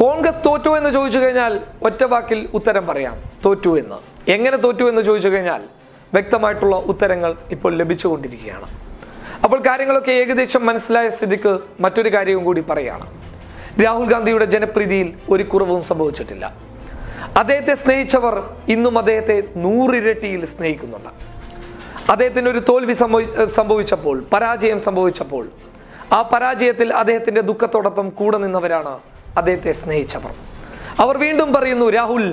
കോൺഗ്രസ് തോറ്റു എന്ന് ചോദിച്ചു കഴിഞ്ഞാൽ ഒറ്റ വാക്കിൽ ഉത്തരം പറയാം. തോറ്റു എന്ന്. എങ്ങനെ തോറ്റു എന്ന് ചോദിച്ചു കഴിഞ്ഞാൽ വ്യക്തമായിട്ടുള്ള ഉത്തരങ്ങൾ ഇപ്പോൾ ലഭിച്ചുകൊണ്ടിരിക്കുകയാണ്. അപ്പോൾ കാര്യങ്ങളൊക്കെ ഏകദേശം മനസ്സിലായ സ്ഥിതിക്ക് മറ്റൊരു കാര്യവും കൂടി പറയുകയാണ് രാഹുൽ ഗാന്ധിയുടെ ജനപ്രീതിയിൽ ഒരു കുറവും സംഭവിച്ചിട്ടില്ല. അദ്ദേഹത്തെ സ്നേഹിച്ചവർ ഇന്നും അദ്ദേഹത്തെ നൂറിരട്ടിയിൽ സ്നേഹിക്കുന്നുണ്ട്. അദ്ദേഹത്തിന് ഒരു തോൽവി സംഭവി സംഭവിച്ചപ്പോൾ പരാജയം സംഭവിച്ചപ്പോൾ ആ പരാജയത്തിൽ അദ്ദേഹത്തിന്റെ ദുഃഖത്തോടൊപ്പം കൂടെ നിന്നവരാണ് അദ്ദേഹത്തെ സ്നേഹിച്ചവർ. അവർ വീണ്ടും പറയുന്നു രാഹുൽ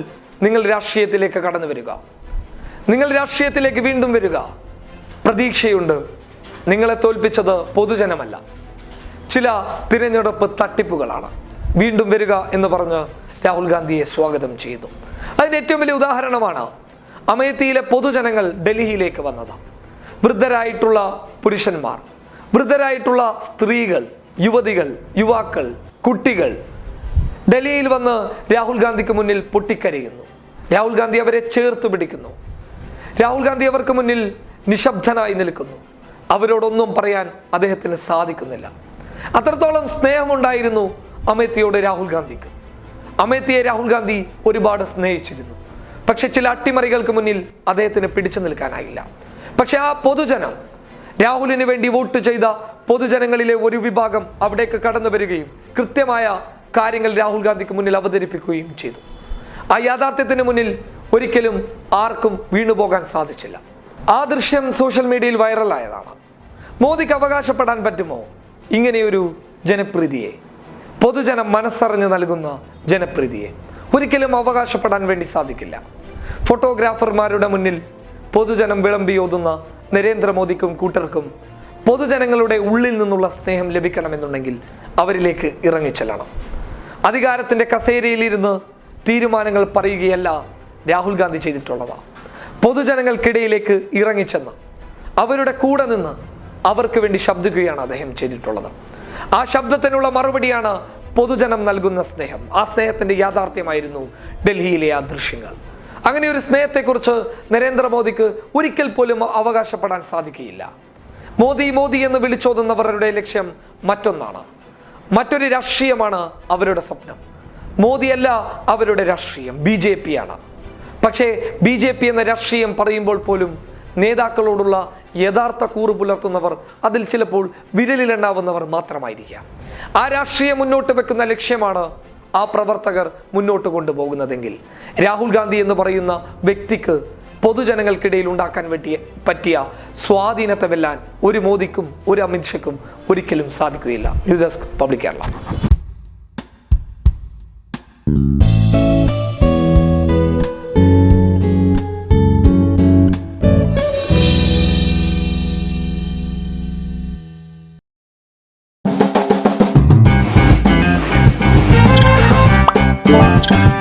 നിങ്ങൾ രാഷ്ട്രീയത്തിലേക്ക് കടന്നു വരിക. നിങ്ങൾ രാഷ്ട്രീയത്തിലേക്ക് വീണ്ടും വരിക. പ്രതീക്ഷയുണ്ട്. നിങ്ങളെ തോൽപ്പിച്ചത് പൊതുജനമല്ല. ചില തിരഞ്ഞെടുപ്പ് തട്ടിപ്പുകളാണ്. വീണ്ടും വരിക എന്ന് പറഞ്ഞ് രാഹുൽ ഗാന്ധിയെ സ്വാഗതം ചെയ്തു. അതിന് ഏറ്റവും വലിയ ഉദാഹരണമാണ് അമേത്തിയിലെ പൊതുജനങ്ങൾ ഡൽഹിയിലേക്ക് വന്നത്. വൃദ്ധരായിട്ടുള്ള പുരുഷന്മാർ വൃദ്ധരായിട്ടുള്ള സ്ത്രീകൾ യുവതികൾ യുവാക്കൾ കുട്ടികൾ ഡൽഹിയിൽ വന്ന് രാഹുൽ ഗാന്ധിക്ക് മുന്നിൽ പൊട്ടിക്കരയുന്നു. രാഹുൽ ഗാന്ധി അവരെ ചേർത്ത് പിടിക്കുന്നു. രാഹുൽ ഗാന്ധി അവർക്ക് മുന്നിൽ നിശബ്ദനായി നിൽക്കുന്നു. അവരോടൊന്നും പറയാൻ അദ്ദേഹത്തിന് സാധിക്കുന്നില്ല. അത്രത്തോളം സ്നേഹമുണ്ടായിരുന്നു അമേത്തിയോട് രാഹുൽ ഗാന്ധിക്ക്. അമേത്തിയെ രാഹുൽ ഗാന്ധി ഒരുപാട് സ്നേഹിച്ചിരുന്നു. പക്ഷെ ചില അട്ടിമറികൾക്ക് മുന്നിൽ അദ്ദേഹത്തിന് പിടിച്ചു നിൽക്കാനായില്ല. പക്ഷെ ആ പൊതുജനം രാഹുലിന് വേണ്ടി വോട്ട് ചെയ്ത പൊതുജനങ്ങളിലെ ഒരു വിഭാഗം അവിടേക്ക് കടന്നു വരികയും കൃത്യമായ കാര്യങ്ങൾ രാഹുൽ ഗാന്ധിക്ക് മുന്നിൽ അവതരിപ്പിക്കുകയും ചെയ്തു. ആ യാഥാർത്ഥ്യത്തിന് മുന്നിൽ ഒരിക്കലും ആർക്കും വീണുപോകാൻ സാധിച്ചില്ല. ആ ദൃശ്യം സോഷ്യൽ മീഡിയയിൽ വൈറലായതാണ്. മോദിക്ക് അവകാശപ്പെടാൻ പറ്റുമോ? ഇങ്ങനെയൊരു ജനപ്രീതിയെ. പൊതുജനം മനസ്സറിഞ്ഞ് നൽകുന്ന ജനപ്രീതിയെ. ഒരിക്കലും അവകാശപ്പെടാൻ വേണ്ടി സാധിക്കില്ല. ഫോട്ടോഗ്രാഫർമാരുടെ മുന്നിൽ പൊതുജനം വിളമ്പിയോതുന്ന നരേന്ദ്രമോദിക്കും കൂട്ടർക്കും പൊതുജനങ്ങളുടെ ഉള്ളിൽ നിന്നുള്ള സ്നേഹം ലഭിക്കണമെന്നുണ്ടെങ്കിൽ അവരിലേക്ക് ഇറങ്ങിച്ചെല്ലണം. അധികാരത്തിന്റെ കസേരയിലിരുന്ന് തീരുമാനങ്ങൾ പറയുകയല്ല രാഹുൽ ഗാന്ധി ചെയ്തിട്ടുള്ളത്. പൊതുജനങ്ങൾക്കിടയിലേക്ക് ഇറങ്ങിച്ചെന്ന് അവരുടെ കൂടെ നിന്ന് അവർക്ക് വേണ്ടി ശബ്ദിക്കുകയാണ് അദ്ദേഹം ചെയ്തിട്ടുള്ളത്. ആ ശബ്ദത്തിനുള്ള മറുപടിയാണ് പൊതുജനം നൽകുന്ന സ്നേഹം. ആ സ്നേഹത്തിന്റെ യാഥാർത്ഥ്യമായിരുന്നു ഡൽഹിയിലെ ആ ദൃശ്യങ്ങൾ. അങ്ങനെ ഒരു സ്നേഹത്തെക്കുറിച്ച് നരേന്ദ്രമോദിക്ക് ഒരിക്കൽ പോലും അവകാശപ്പെടാൻ സാധിക്കുകയില്ല. മോദി മോദി എന്ന് വിളിച്ചോതുന്നവരുടെ ലക്ഷ്യം മറ്റൊന്നാണ്. മറ്റൊരു രാഷ്ട്രീയമാണ് അവരുടെ സ്വപ്നം. മോദിയല്ല അവരുടെ രാഷ്ട്രീയം ബി ജെ പി ആണ് പക്ഷേ ബി ജെ പി എന്ന രാഷ്ട്രീയം പറയുമ്പോൾ പോലും നേതാക്കളോടുള്ള യഥാർത്ഥ കൂറ് പുലർത്തുന്നവർ അതിൽ ചിലപ്പോൾ വിരലിലെണ്ണാവുന്നവർ മാത്രമായിരിക്കാം. ആ രാഷ്ട്രീയം മുന്നോട്ട് വെക്കുന്ന ലക്ഷ്യമാണ് ആ പ്രവർത്തകർ മുന്നോട്ട് കൊണ്ടുപോകുന്നതെങ്കിൽ. രാഹുൽ ഗാന്ധി എന്ന് പറയുന്ന വ്യക്തിക്ക് പൊതുജനങ്ങൾക്കിടയിൽ ഉണ്ടാക്കാൻ പറ്റിയ പറ്റിയ സ്വാധീനത്തെ വെല്ലാൻ ഒരു മോദിക്കും ഒരു അമിത്ഷയ്ക്കും ഒരിക്കലും സാധിക്കുകയില്ല. News desk public Kerala. Thank